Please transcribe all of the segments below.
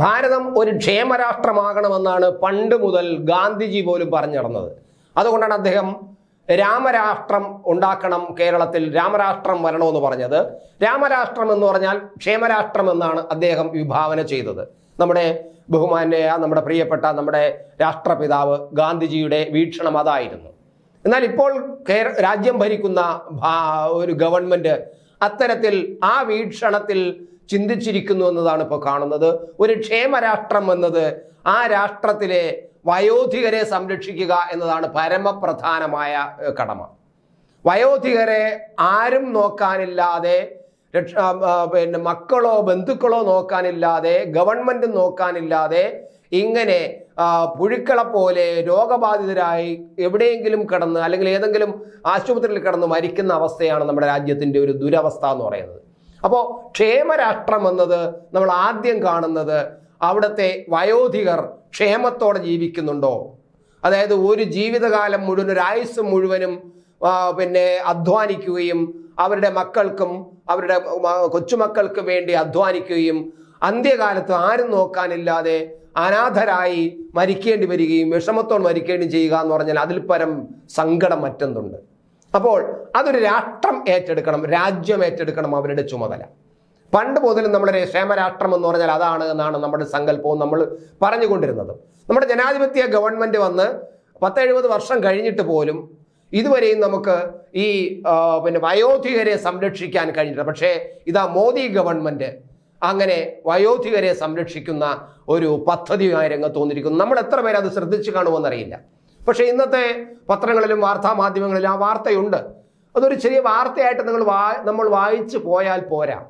ഭാരതം ഒരു ക്ഷേമരാഷ്ട്രമാകണമെന്നാണ് പണ്ട് മുതൽ ഗാന്ധിജി പോലും പറഞ്ഞു നടന്നത്. അതുകൊണ്ടാണ് അദ്ദേഹം രാമരാഷ്ട്രം ഉണ്ടാക്കണം കേരളത്തിൽ രാമരാഷ്ട്രം വരണമെന്ന് പറഞ്ഞത്. രാമരാഷ്ട്രം എന്ന് പറഞ്ഞാൽ ക്ഷേമരാഷ്ട്രം എന്നാണ് അദ്ദേഹം വിഭാവന ചെയ്തത്. നമ്മുടെ ബഹുമാന്യ നമ്മുടെ പ്രിയപ്പെട്ട നമ്മുടെ രാഷ്ട്രപിതാവ് ഗാന്ധിജിയുടെ വീക്ഷണം അതായിരുന്നു. എന്നാൽ ഇപ്പോൾ കേര രാജ്യം ഭരിക്കുന്ന ഒരു ഗവൺമെന്റ് അത്തരത്തിൽ ആ വീക്ഷണത്തിൽ ചിന്തിച്ചിരിക്കുന്നു എന്നതാണ് ഇപ്പോൾ കാണുന്നത്. ഒരു ക്ഷേമരാഷ്ട്രം എന്നത് ആ രാഷ്ട്രത്തിലെ വയോധികരെ സംരക്ഷിക്കുക എന്നതാണ് പരമപ്രധാനമായ കടമ. വയോധികരെ ആരും നോക്കാനില്ലാതെ പിന്നെ മക്കളോ ബന്ധുക്കളോ നോക്കാനില്ലാതെ ഗവൺമെന്റ് നോക്കാനില്ലാതെ ഇങ്ങനെ പുഴുക്കളെ പോലെ രോഗബാധിതരായി എവിടെയെങ്കിലും കിടന്ന് അല്ലെങ്കിൽ ഏതെങ്കിലും ആശുപത്രിയിൽ കിടന്ന് മരിക്കുന്ന അവസ്ഥയാണ് നമ്മുടെ രാജ്യത്തിന്റെ ഒരു ദുരവസ്ഥ എന്ന് പറയുന്നത്. അപ്പോൾ ക്ഷേമരാഷ്ട്രം എന്നത് നമ്മൾ ആദ്യം കാണുന്നത് അവിടുത്തെ വയോധികർ ക്ഷേമത്തോടെ ജീവിക്കുന്നുണ്ടോ? അതായത് ഒരു ജീവിതകാലം മുഴുവൻ ഒരു ആയുസ് മുഴുവനും പിന്നെ അധ്വാനിക്കുകയും അവരുടെ മക്കൾക്കും അവരുടെ കൊച്ചുമക്കൾക്കും വേണ്ടി അധ്വാനിക്കുകയും അന്ത്യകാലത്ത് ആരും നോക്കാനില്ലാതെ അനാഥരായി മരിക്കേണ്ടി വരികയും വിഷമത്തോട് മരിക്കേണ്ടി ചെയ്യുക എന്ന് പറഞ്ഞാൽ അതിൽ പരം സങ്കടം മറ്റൊന്നുണ്ട്. അപ്പോൾ അതൊരു രാഷ്ട്രം ഏറ്റെടുക്കണം രാജ്യം ഏറ്റെടുക്കണം അവരുടെ ചുമതല. പണ്ട് മുതലും നമ്മുടെ ക്ഷേമരാഷ്ട്രം എന്ന് പറഞ്ഞാൽ അതാണ് എന്നാണ് നമ്മുടെ സങ്കല്പവും നമ്മൾ പറഞ്ഞുകൊണ്ടിരുന്നത്. നമ്മുടെ ജനാധിപത്യ ഗവൺമെന്റ് വന്ന് പത്തെഴുപത് വർഷം കഴിഞ്ഞിട്ട് പോലും ഇതുവരെയും നമുക്ക് ഈ പിന്നെ വയോധികരെ സംരക്ഷിക്കാൻ കഴിഞ്ഞിട്ടില്ല. പക്ഷേ ഇതാ മോദി ഗവൺമെന്റ് അങ്ങനെ വയോധികരെ സംരക്ഷിക്കുന്ന ഒരു പദ്ധതിയുമായി രംഗത്ത് വന്നിരിക്കുന്നു. നമ്മൾ എത്ര പേരത് ശ്രദ്ധിച്ചു കാണുമെന്നറിയില്ല. പക്ഷേ ഇന്നത്തെ പത്രങ്ങളിലും വാർത്താ മാധ്യമങ്ങളിലും ആ വാർത്തയുണ്ട്. അതൊരു ചെറിയ വാർത്തയായിട്ട് നിങ്ങൾ നമ്മൾ വായിച്ചു പോയാൽ പോരാ.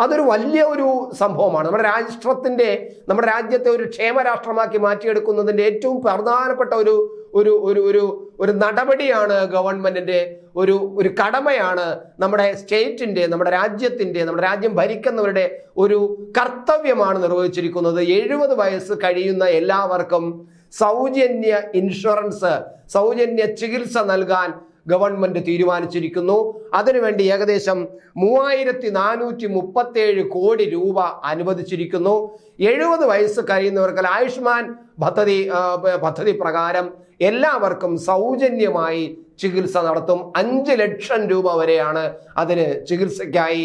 അതൊരു വലിയ ഒരു സംഭവമാണ്. നമ്മുടെ രാഷ്ട്രത്തിന്റെ നമ്മുടെ രാജ്യത്തെ ഒരു ക്ഷേമരാഷ്ട്രമാക്കി മാറ്റിയെടുക്കുന്നതിന്റെ ഏറ്റവും പ്രധാനപ്പെട്ട ഒരു ഒരു ഒരു ഒരു ഒരു നടപടിയാണ് ഗവൺമെന്റിന്റെ ഒരു ഒരു കടമയാണ് നമ്മുടെ സ്റ്റേറ്റിന്റെ നമ്മുടെ രാജ്യത്തിന്റെ നമ്മുടെ രാജ്യം ഭരിക്കുന്നവരുടെ ഒരു കർത്തവ്യമാണ് നിർവഹിച്ചിരിക്കുന്നത്. എഴുപത് വയസ്സ് കഴിയുന്ന എല്ലാവർക്കും സൗജന്യ ഇൻഷുറൻസ് സൗജന്യ ചികിത്സ നൽകാൻ ഗവൺമെന്റ് തീരുമാനിച്ചിരിക്കുന്നു. അതിനുവേണ്ടി ഏകദേശം മൂവായിരത്തി നാനൂറ്റി മുപ്പത്തേഴ് കോടി രൂപ അനുവദിച്ചിരിക്കുന്നു. എഴുപത് വയസ്സ് കഴിയുന്നവർക്ക് ആയുഷ്മാൻ പദ്ധതി പദ്ധതി പ്രകാരം എല്ലാവർക്കും സൗജന്യമായി ചികിത്സ നടത്തും. അഞ്ച് ലക്ഷം രൂപ വരെയാണ് അതിന് ചികിത്സയ്ക്കായി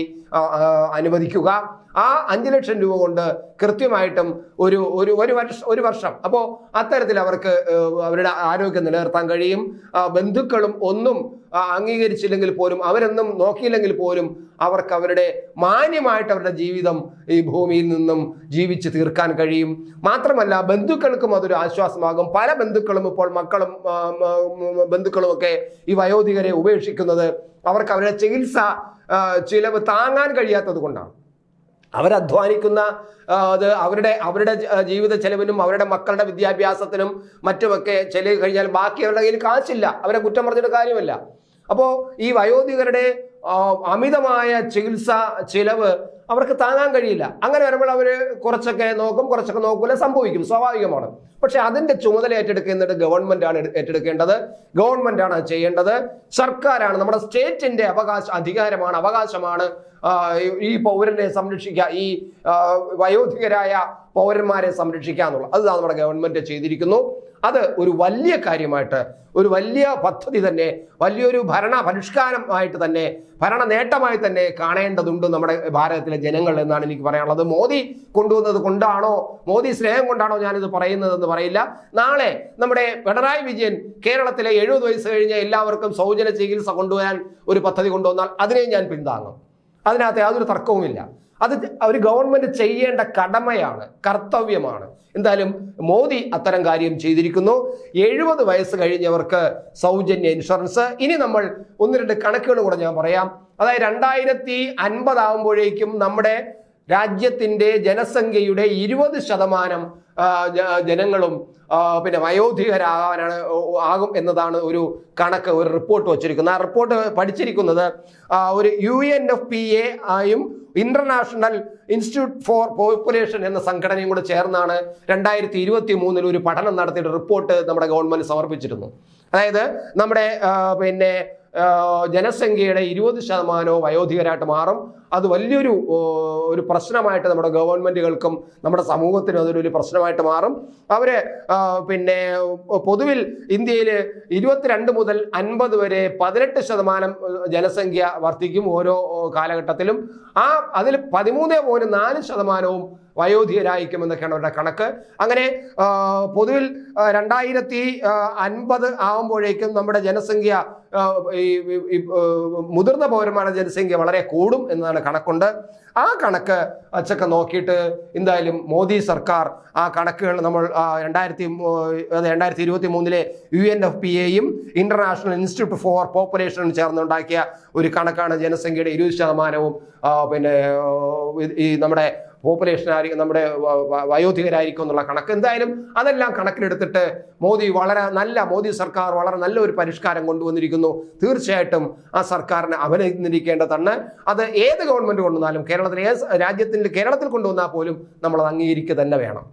അനുവദിക്കുക. ആ അഞ്ച് ലക്ഷം രൂപ കൊണ്ട് കൃത്യമായിട്ടും ഒരു ഒരു ഒരു വർഷം ഒരു വർഷം. അപ്പോൾ അത്തരത്തിൽ അവർക്ക് അവരുടെ ആരോഗ്യം നിലനിർത്താൻ കഴിയും. ബന്ധുക്കളും ഒന്നും അംഗീകരിച്ചില്ലെങ്കിൽ പോലും അവരൊന്നും നോക്കിയില്ലെങ്കിൽ പോലും അവർക്ക് അവരുടെ മാന്യമായിട്ട് അവരുടെ ജീവിതം ഈ ഭൂമിയിൽ നിന്നും ജീവിച്ച് തീർക്കാൻ കഴിയും. മാത്രമല്ല ബന്ധുക്കൾക്കും അതൊരു ആശ്വാസമാകും. പല ബന്ധുക്കളും ഇപ്പോൾ മക്കളും ആ, ആ, ബന്ധുക്കളും ഒക്കെ ഈ വയോധികരെ ഉപേക്ഷിക്കുന്നത് അവർക്ക് അവരുടെ ചികിത്സ ചിലവ് താങ്ങാൻ കഴിയാത്തത് കൊണ്ടാണ്. അവരധ്വാനിക്കുന്ന അത് അവരുടെ അവരുടെ ജീവിത ചെലവിനും അവരുടെ മക്കളുടെ വിദ്യാഭ്യാസത്തിനും മറ്റുമൊക്കെ ചെലവ് കഴിഞ്ഞാൽ ബാക്കി അവരുടെ കയ്യിൽ കാശില്ല. അവരെ കുറ്റം പറഞ്ഞിട്ട് കാര്യമല്ല. അപ്പോൾ ഈ വയോധികരുടെ അമിതമായ ചികിത്സ ചിലവ് അവർക്ക് താങ്ങാൻ കഴിയില്ല. അങ്ങനെ വരുമ്പോൾ അവർ കുറച്ചൊക്കെ നോക്കും കുറച്ചൊക്കെ നോക്കൂല സംഭവിക്കും സ്വാഭാവികമാണ്. പക്ഷെ അതിന്റെ ചുമതല ഏറ്റെടുക്കേണ്ടത് ഗവൺമെന്റ് ആണ് ഏറ്റെടുക്കേണ്ടത്. ഗവൺമെന്റ് ആണ് ചെയ്യേണ്ടത്. സർക്കാരാണ് നമ്മുടെ സ്റ്റേറ്റിന്റെ അവകാശ അധികാരമാണ് അവകാശമാണ് ഈ- പൗരനെ സംരക്ഷിക്കുക ഈ വയോധികരായ പൗരന്മാരെ സംരക്ഷിക്കുക എന്നുള്ളത് അത് നമ്മുടെ ഗവൺമെന്റ് ചെയ്തിരിക്കുന്നു. അത് ഒരു വലിയ കാര്യമായിട്ട് ഒരു വലിയ പദ്ധതി തന്നെ വലിയൊരു ഭരണ പരിഷ്കാരമായിട്ട് തന്നെ ഭരണ നേട്ടമായി തന്നെ കാണേണ്ടതുണ്ട് നമ്മുടെ ഭാരതത്തിലെ ജനങ്ങൾ എന്നാണ് എനിക്ക് പറയാനുള്ളത്. മോദി കൊണ്ടുവന്നത് കൊണ്ടാണോ മോദി സ്നേഹം കൊണ്ടാണോ ഞാനിത് പറയുന്നതെന്ന് പറയില്ല. നാളെ നമ്മുടെ പിണറായി വിജയൻ കേരളത്തിലെ എഴുപത് വയസ്സ് കഴിഞ്ഞ എല്ലാവർക്കും സൗജന്യ ചികിത്സ കൊണ്ടുവരാൻ ഒരു പദ്ധതി കൊണ്ടുവന്നാൽ അതിനെയും ഞാൻ പിന്താങ്ങും. അതിനകത്ത് യാതൊരു തർക്കവുമില്ല. അത് ഒരു ഗവൺമെന്റ് ചെയ്യേണ്ട കടമയാണ് കർത്തവ്യമാണ്. എന്തായാലും മോദി അത്തരം കാര്യം ചെയ്തിരിക്കുന്നു. എഴുപത് വയസ്സ് കഴിഞ്ഞവർക്ക് സൗജന്യ ഇൻഷുറൻസ് ഇനി നമ്മൾ ഒന്ന് രണ്ട് കണക്കുകൾ കൂടെ ഞാൻ പറയാം. അതായത് രണ്ടായിരത്തി അൻപതാകുമ്പോഴേക്കും നമ്മുടെ രാജ്യത്തിന്റെ ജനസംഖ്യയുടെ ഇരുപത് ശതമാനം ജനങ്ങളും പിന്നെ വയോധികരാകാനാണ് ആകും എന്നതാണ് ഒരു കണക്ക് ഒരു റിപ്പോർട്ട് വച്ചിരിക്കുന്നത്. ആ റിപ്പോർട്ട് പഠിച്ചിരിക്കുന്നത് ഒരു U N F P A ആയും ഇന്റർനാഷണൽ ഇൻസ്റ്റിറ്റ്യൂട്ട് ഫോർ പോപ്പുലേഷൻ എന്ന സംഘടനയും കൂടെ ചേർന്നാണ് രണ്ടായിരത്തി ഇരുപത്തി മൂന്നിൽ ഒരു പഠനം നടത്തിയിട്ട് റിപ്പോർട്ട് നമ്മുടെ ഗവൺമെന്റ് സമർപ്പിച്ചിരുന്നു. അതായത് നമ്മുടെ പിന്നെ ജനസംഖ്യയുടെ ഇരുപത് ശതമാനവും വയോധികരായിട്ട് മാറും. അത് വലിയൊരു ഒരു പ്രശ്നമായിട്ട് നമ്മുടെ ഗവൺമെന്റുകൾക്കും നമ്മുടെ സമൂഹത്തിനും അതൊരു വലിയ പ്രശ്നമായിട്ട് മാറും. അവർ പിന്നെ പൊതുവിൽ ഇന്ത്യയിൽ ഇരുപത്തിരണ്ട് മുതൽ അൻപത് വരെ പതിനെട്ട് ശതമാനം ജനസംഖ്യ വർദ്ധിക്കും ഓരോ കാലഘട്ടത്തിലും. ആ അതിൽ പതിമൂന്ന് പോയിന്റ് നാല് ശതമാനവും വയോധികരായിരിക്കും എന്നൊക്കെയാണ് അവരുടെ കണക്ക്. അങ്ങനെ പൊതുവിൽ രണ്ടായിരത്തി അൻപത് ആകുമ്പോഴേക്കും നമ്മുടെ ജനസംഖ്യ ഈ മുതിർന്ന പൗരന്മാരുടെ ജനസംഖ്യ വളരെ കൂടും എന്നാണ് കണക്കുണ്ട്. ആ കണക്ക് അച്ചൊക്കെ നോക്കിയിട്ട് എന്തായാലും മോദി സർക്കാർ ആ കണക്കുകൾ നമ്മൾ രണ്ടായിരത്തി രണ്ടായിരത്തി ഇരുപത്തി മൂന്നിലെ യു എൻ എഫ് പി എയും ഇന്റർനാഷണൽ ഇൻസ്റ്റിറ്റ്യൂട്ട് ഫോർ പോപ്പുലേഷനും ചേർന്നുണ്ടാക്കിയ ഒരു കണക്കാണ് ജനസംഖ്യയുടെ ഇരുപത് ശതമാനവും പിന്നെ ഈ നമ്മുടെ പോപ്പുലേഷൻ ആയിരിക്കും നമ്മുടെ വയോധികരായിരിക്കും എന്നുള്ള കണക്ക്. എന്തായാലും അതെല്ലാം കണക്കിലെടുത്തിട്ട് മോദി വളരെ നല്ല മോദി സർക്കാർ വളരെ നല്ല ഒരു പരിഷ്കാരം കൊണ്ടുവന്നിരിക്കുന്നു. തീർച്ചയായിട്ടും ആ സർക്കാരിനെ അഭിനന്ദിക്കേണ്ടതാണ് അത് ഏത് ഗവൺമെന്റ് കൊണ്ടുവന്നാലും കേരളത്തിൽ ഏത് രാജ്യത്തിന്റെ കേരളത്തിൽ കൊണ്ടുവന്നാൽ പോലും നമ്മൾ അത് അംഗീകരിക്കുക തന്നെ വേണം.